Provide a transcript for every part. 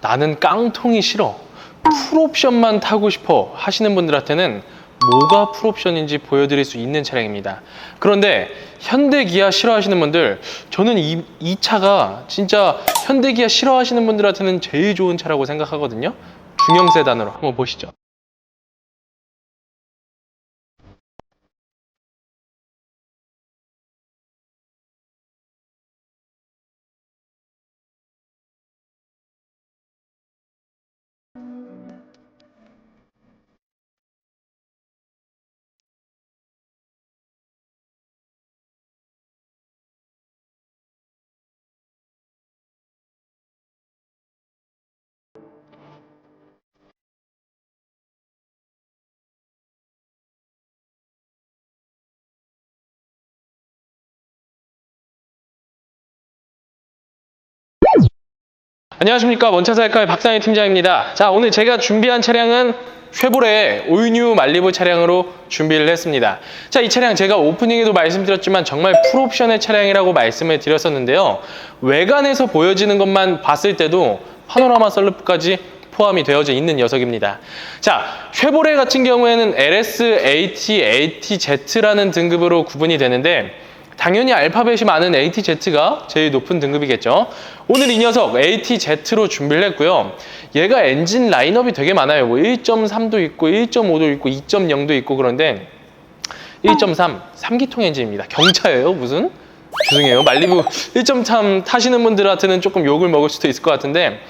나는 깡통이 싫어. 풀옵션만 타고 싶어 하시는 분들한테는 뭐가 풀옵션인지 보여드릴 수 있는 차량입니다. 그런데 현대 기아 싫어하시는 분들, 저는 이, 이 차가 진짜 현대 기아 싫어하시는 분들한테는 제일 좋은 차라고 생각하거든요. 중형 세단으로 한번 보시죠. 안녕하십니까 원차사회카의 박상희 팀장입니다. 자 오늘 제가 준비한 차량은 쉐보레 올뉴 말리부 차량으로 준비를 했습니다. 자 이 차량 제가 오프닝에도 말씀드렸지만 정말 풀옵션의 차량이라고 말씀을 드렸었는데요. 외관에서 보여지는 것만 봤을 때도 파노라마 썰루프까지 포함이 되어져 있는 녀석입니다. 자, 쉐보레 같은 경우에는 LS, AT, ATZ라는 등급으로 구분이 되는데 당연히 알파벳이 많은 ATZ가 제일 높은 등급이겠죠. 오늘 이 녀석 ATZ로 준비를 했고요. 얘가 엔진 라인업이 되게 많아요. 뭐 1.3도 있고 1.5도 있고 2.0도 있고 그런데 1.3 3기통 엔진입니다. 경차예요 무슨? 죄송해요. 말리부 1.3 타시는 분들한테는 조금 욕을 먹을 수도 있을 것 같은데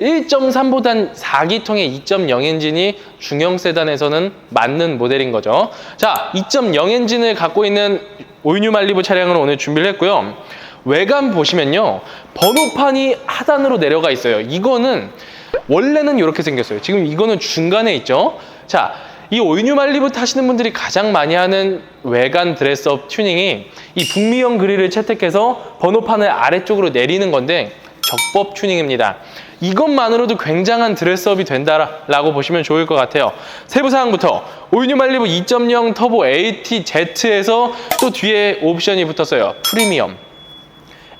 1.3보단 4기통의 2.0 엔진이 중형 세단에서는 맞는 모델인 거죠. 자, 2.0 엔진을 갖고 있는 올뉴 말리부 차량을 오늘 준비를 했고요. 외관 보시면요. 번호판이 하단으로 내려가 있어요. 이거는 원래는 이렇게 생겼어요. 지금 이거는 중간에 있죠. 자, 이 올뉴 말리부 타시는 분들이 가장 많이 하는 외관 드레스업 튜닝이 이 북미형 그릴을 채택해서 번호판을 아래쪽으로 내리는 건데 적법 튜닝입니다. 이것만으로도 굉장한 드레스업이 된다라고 보시면 좋을 것 같아요. 세부 사항부터 올뉴 말리부 2.0 터보 ATZ에서 또 뒤에 옵션이 붙었어요. 프리미엄.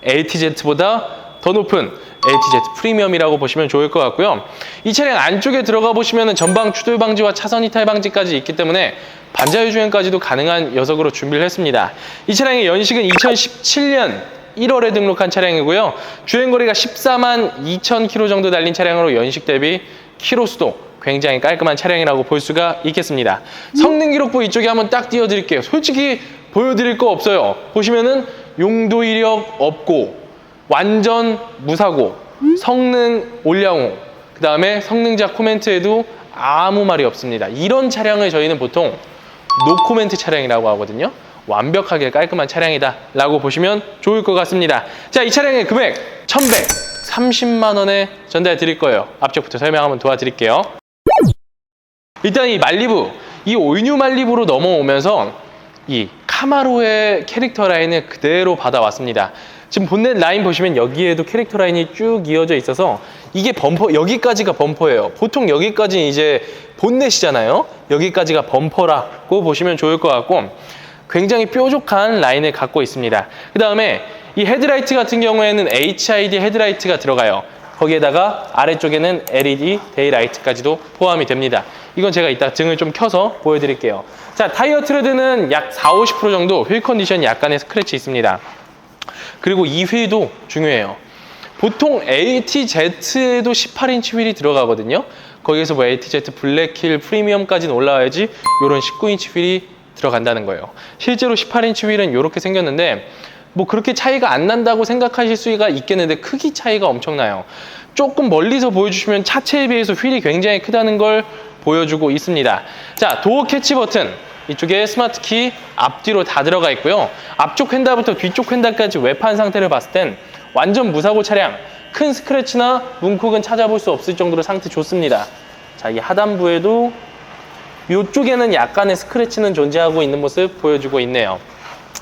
ATZ보다 더 높은 ATZ 프리미엄이라고 보시면 좋을 것 같고요. 이 차량 안쪽에 들어가 보시면 전방 추돌 방지와 차선 이탈 방지까지 있기 때문에 반자율 주행까지도 가능한 녀석으로 준비를 했습니다. 이 차량의 연식은 2017년 1월에 등록한 차량이고요. 주행거리가 14만 2천 킬로 정도 달린 차량으로 연식 대비 키로 수도 굉장히 깔끔한 차량이라고 볼 수가 있겠습니다. 성능 기록부 이쪽에 한번 딱 띄워드릴게요. 솔직히 보여드릴 거 없어요. 보시면은 용도 이력 없고 완전 무사고 성능 올량호 그 다음에 성능자 코멘트에도 아무 말이 없습니다. 이런 차량을 저희는 보통 노코멘트 차량이라고 하거든요. 완벽하게 깔끔한 차량이다 라고 보시면 좋을 것 같습니다. 자, 이 차량의 금액 1130만 원에 전달 드릴 거예요. 앞쪽부터 설명 한번 도와드릴게요. 일단 이 말리부, 이 올뉴 말리부로 넘어오면서 이 카마로의 캐릭터 라인을 그대로 받아왔습니다. 지금 본넷 라인 보시면 여기에도 캐릭터 라인이 쭉 이어져 있어서 이게 범퍼, 여기까지가 범퍼예요. 보통 여기까지 이제 본넷이잖아요. 여기까지가 범퍼라고 보시면 좋을 것 같고 굉장히 뾰족한 라인을 갖고 있습니다. 그 다음에 이 헤드라이트 같은 경우에는 HID 헤드라이트가 들어가요. 거기에다가 아래쪽에는 LED 데이라이트까지도 포함이 됩니다. 이건 제가 이따 등을 좀 켜서 보여드릴게요. 자, 타이어 트레드는 약 4, 50% 정도 휠 컨디션이 약간의 스크래치 있습니다. 그리고 이 휠도 중요해요. 보통 ATZ에도 18인치 휠이 들어가거든요. 거기에서 뭐 ATZ 블랙힐 프리미엄까지는 올라와야지 이런 19인치 휠이 들어간다는 거예요. 실제로 18인치 휠은 이렇게 생겼는데 뭐 그렇게 차이가 안 난다고 생각하실 수가 있겠는데 크기 차이가 엄청나요. 조금 멀리서 보여주시면 차체에 비해서 휠이 굉장히 크다는 걸 보여주고 있습니다. 자, 도어 캐치 버튼. 이쪽에 스마트 키 앞뒤로 다 들어가 있고요. 앞쪽 휀다부터 뒤쪽 휀다까지 외판 상태를 봤을 땐 완전 무사고 차량. 큰 스크래치나 문콕은 찾아볼 수 없을 정도로 상태 좋습니다. 자, 이 하단부에도 이쪽에는 약간의 스크래치는 존재하고 있는 모습 보여주고 있네요.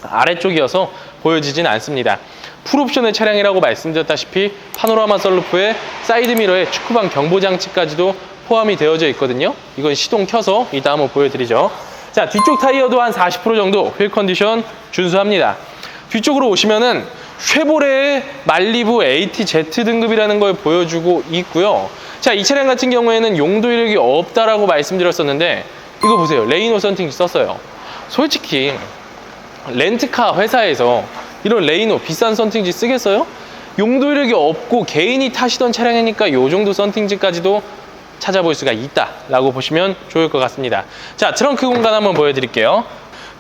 아래쪽이어서 보여지진 않습니다. 풀옵션의 차량이라고 말씀드렸다시피 파노라마 썰루프에 사이드미러에 축구방 경보 장치까지도 포함이 되어져 있거든요. 이건 시동 켜서 이따 한번 보여드리죠. 자, 뒤쪽 타이어도 한 40% 정도 휠 컨디션 준수합니다. 뒤쪽으로 오시면은 쉐보레의 말리부 ATZ 등급이라는 걸 보여주고 있고요. 자, 이 차량 같은 경우에는 용도 이력이 없다라고 말씀드렸었는데 이거 보세요. 레이노 썬팅지 썼어요. 솔직히 렌트카 회사에서 이런 레이노 비싼 썬팅지 쓰겠어요? 용도 이력이 없고 개인이 타시던 차량이니까 이 정도 썬팅지까지도 찾아볼 수가 있다라고 보시면 좋을 것 같습니다. 자, 트렁크 공간 한번 보여드릴게요.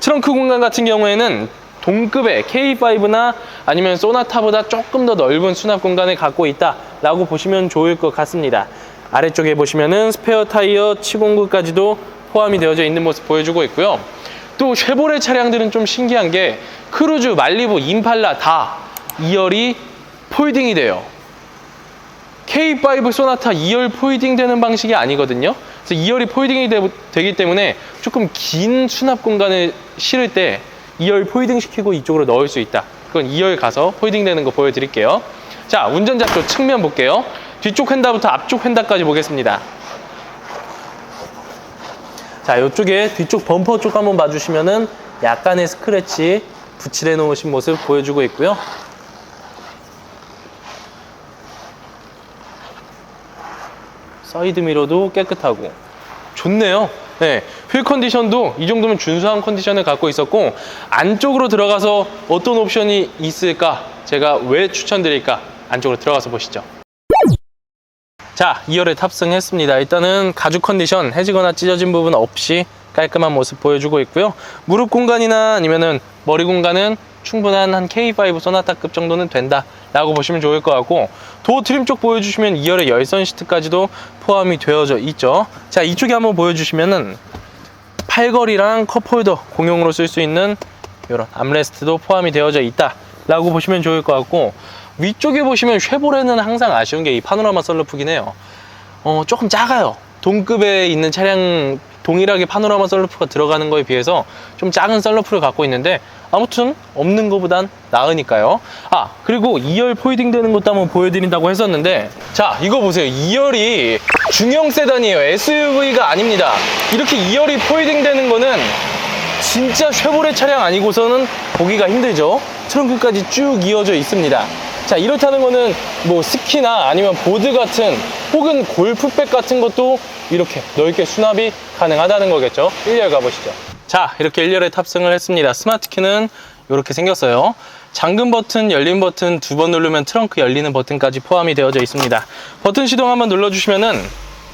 트렁크 공간 같은 경우에는 동급의 K5나 아니면 소나타보다 조금 더 넓은 수납 공간을 갖고 있다라고 보시면 좋을 것 같습니다. 아래쪽에 보시면은 스페어 타이어 치공구까지도 포함이 되어져 있는 모습 보여주고 있고요. 또 쉐보레 차량들은 좀 신기한 게 크루즈, 말리부, 임팔라 다 2열이 폴딩이 돼요. K5 소나타 2열 포이딩 되는 방식이 아니거든요. 그래서 2열이 포이딩이 되, 기 때문에 조금 긴 수납 공간을 실을 때 2열 포이딩 시키고 이쪽으로 넣을 수 있다. 그건 2열 가서 포이딩 되는 거 보여드릴게요. 자, 운전자 쪽 측면 볼게요. 뒤쪽 휀다부터 앞쪽 휀다까지 보겠습니다. 자, 이쪽에 뒤쪽 범퍼 쪽 한번 봐주시면은 약간의 스크래치 붙일해 놓으신 모습 보여주고 있고요. 사이드 미러도 깨끗하고 좋네요. 네, 휠 컨디션도 이 정도면 준수한 컨디션을 갖고 있었고 안쪽으로 들어가서 어떤 옵션이 있을까 제가 왜 추천드릴까 안쪽으로 들어가서 보시죠. 자, 2열에 탑승했습니다. 일단은 가죽 컨디션 해지거나 찢어진 부분 없이 깔끔한 모습 보여주고 있고요. 무릎 공간이나 아니면은 머리 공간은 충분한 한 K5 소나타급 정도는 된다 라고 보시면 좋을 것 같고 도어 트림 쪽 보여주시면 2열에 열선 시트까지도 포함이 되어져 있죠. 자, 이쪽에 한번 보여주시면은 팔걸이랑 컵홀더 공용으로 쓸 수 있는 이런 암레스트도 포함이 되어져 있다 라고 보시면 좋을 것 같고 위쪽에 보시면 쉐보레는 항상 아쉬운 게 이 파노라마 썰루프긴 해요. 어, 조금 작아요. 동급에 있는 차량 동일하게 파노라마 썰루프가 들어가는 거에 비해서 좀 작은 썰루프를 갖고 있는데 아무튼 없는 것보단 나으니까요. 아 그리고 2열 포이딩 되는 것도 한번 보여드린다고 했었는데 자 이거 보세요. 2열이 중형 세단이에요. SUV가 아닙니다. 이렇게 2열이 포이딩 되는 거는 진짜 쉐보레 차량 아니고서는 보기가 힘들죠. 트렁크까지 쭉 이어져 있습니다. 자, 이렇다는 거는 뭐 스키나 아니면 보드 같은 혹은 골프백 같은 것도 이렇게 넓게 수납이 가능하다는 거겠죠. 1열 가보시죠. 자, 이렇게 1열에 탑승을 했습니다. 스마트 키는 이렇게 생겼어요. 잠금 버튼, 열림 버튼 두 번 누르면 트렁크 열리는 버튼까지 포함이 되어져 있습니다. 버튼 시동 한번 눌러주시면은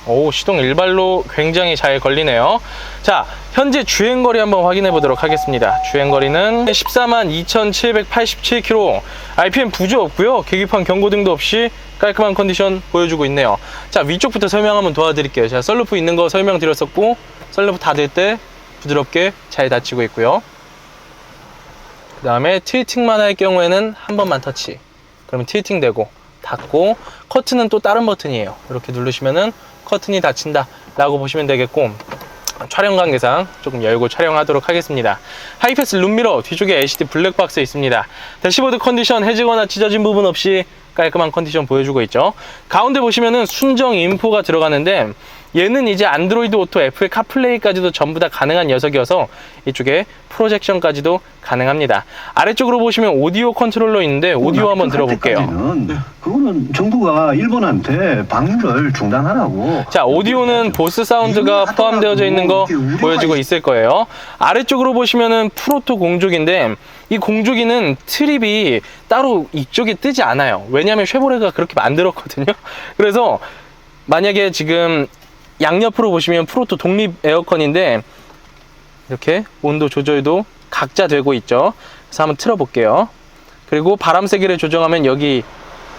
오, 시동 일발로 굉장히 잘 걸리네요. 자, 현재 주행거리 한번 확인해 보도록 하겠습니다. 주행거리는 14만 2,787km, RPM 부조 없고요. 계기판 경고 등도 없이 깔끔한 컨디션 보여주고 있네요. 자, 위쪽부터 설명 한번 도와드릴게요. 자, 썰루프 있는 거 설명드렸었고, 썰루프 닫을 때 부드럽게 잘 닫히고 있고요. 그 다음에 틸팅만 할 경우에는 한 번만 터치. 그러면 틸팅 되고, 닫고, 커튼은 또 다른 버튼이에요. 이렇게 누르시면은 커튼이 닫힌다 라고 보시면 되겠고 촬영 관계상 조금 열고 촬영하도록 하겠습니다. 하이패스 룸미러 뒤쪽에 LCD 블랙박스 있습니다. 대시보드 컨디션 해지거나 찢어진 부분 없이 깔끔한 컨디션 보여주고 있죠. 가운데 보시면은 순정 인포가 들어가는데 얘는 이제 안드로이드 오토, 애플 카플레이까지도 전부 다 가능한 녀석이어서 이쪽에 프로젝션까지도 가능합니다. 아래쪽으로 보시면 오디오 컨트롤러 있는데 오디오 한번 들어볼게요. 네. 그거는 정부가 일본한테 방류를 중단하라고. 자, 오디오는 보스 사운드가 포함되어져 있는 거 보여지고 있을 거예요. 아래쪽으로 보시면은 프로토 공조기인데 이 공조기는 트립이 따로 이쪽에 뜨지 않아요. 왜냐하면 쉐보레가 그렇게 만들었거든요. 그래서 만약에 지금 양옆으로 보시면 프로토 독립 에어컨인데 이렇게 온도 조절도 각자 되고 있죠. 그래서 한번 틀어볼게요. 그리고 바람 세기를 조정하면 여기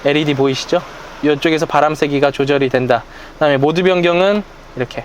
LED 보이시죠? 이쪽에서 바람 세기가 조절이 된다. 그 다음에 모드 변경은 이렇게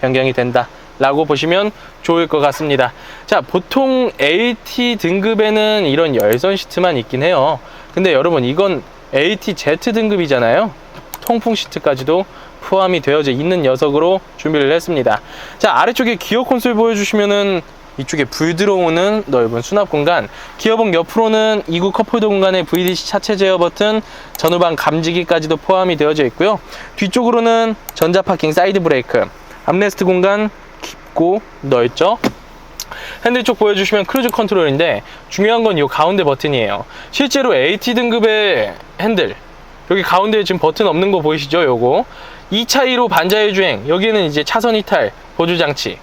변경이 된다. 라고 보시면 좋을 것 같습니다. 자, 보통 AT 등급에는 이런 열선 시트만 있긴 해요. 근데 여러분, 이건 ATZ 등급이잖아요. 통풍 시트까지도 포함이 되어져 있는 녀석으로 준비를 했습니다. 자, 아래쪽에 기어 콘솔 보여주시면은 이쪽에 불 들어오는 넓은 수납 공간 기어봉 옆으로는 이구 컵홀더 공간에 VDC 차체 제어 버튼 전후방 감지기까지도 포함이 되어져 있고요 뒤쪽으로는 전자 파킹 사이드 브레이크 암레스트 공간 깊고 넓죠 핸들 쪽 보여주시면 크루즈 컨트롤인데 중요한 건 이 가운데 버튼이에요. 실제로 AT 등급의 핸들 여기 가운데 지금 버튼 없는 거 보이시죠? 요거 2차 2로 반자율 주행 여기는 이제 차선 이탈 보조 장치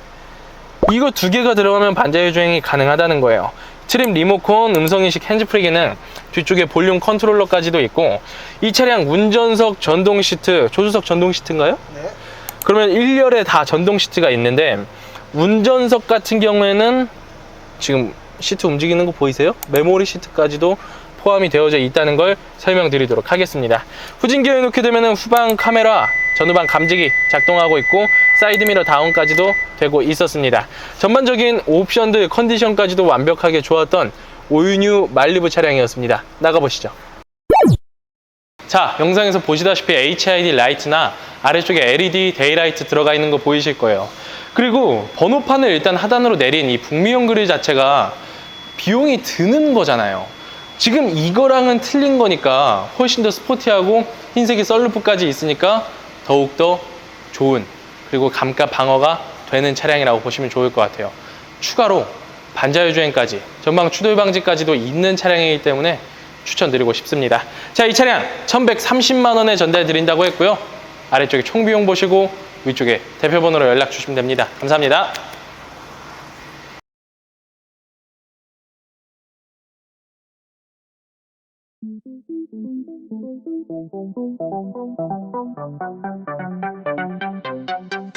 이거 두 개가 들어가면 반자율 주행이 가능하다는 거예요. 트림 리모컨, 음성인식 핸즈프리 기능, 뒤쪽에 볼륨 컨트롤러까지도 있고 이 차량 운전석 전동 시트, 조수석 전동 시트인가요? 네. 그러면 1열에 다 전동 시트가 있는데 운전석 같은 경우에는 지금 시트 움직이는 거 보이세요? 메모리 시트까지도 포함이 되어져 있다는 걸 설명드리도록 하겠습니다. 후진기어에 놓게 되면 후방 카메라, 전후방 감지기 작동하고 있고 사이드미러 다운까지도 되고 있었습니다. 전반적인 옵션들 컨디션까지도 완벽하게 좋았던 올뉴 말리부 차량이었습니다. 나가보시죠. 자, 영상에서 보시다시피 HID 라이트나 아래쪽에 LED 데이라이트 들어가 있는 거 보이실 거예요. 그리고 번호판을 일단 하단으로 내린 이 북미형 그릴 자체가 비용이 드는 거잖아요. 지금 이거랑은 틀린 거니까 훨씬 더 스포티하고 흰색이 썰루프까지 있으니까 더욱더 좋은 그리고 감가 방어가 되는 차량이라고 보시면 좋을 것 같아요. 추가로 반자율 주행까지 전방 추돌 방지까지도 있는 차량이기 때문에 추천드리고 싶습니다. 자, 이 차량 1130만 원에 전달 드린다고 했고요. 아래쪽에 총 비용 보시고 위쪽에 대표 번호로 연락 주시면 됩니다. 감사합니다. Thank you.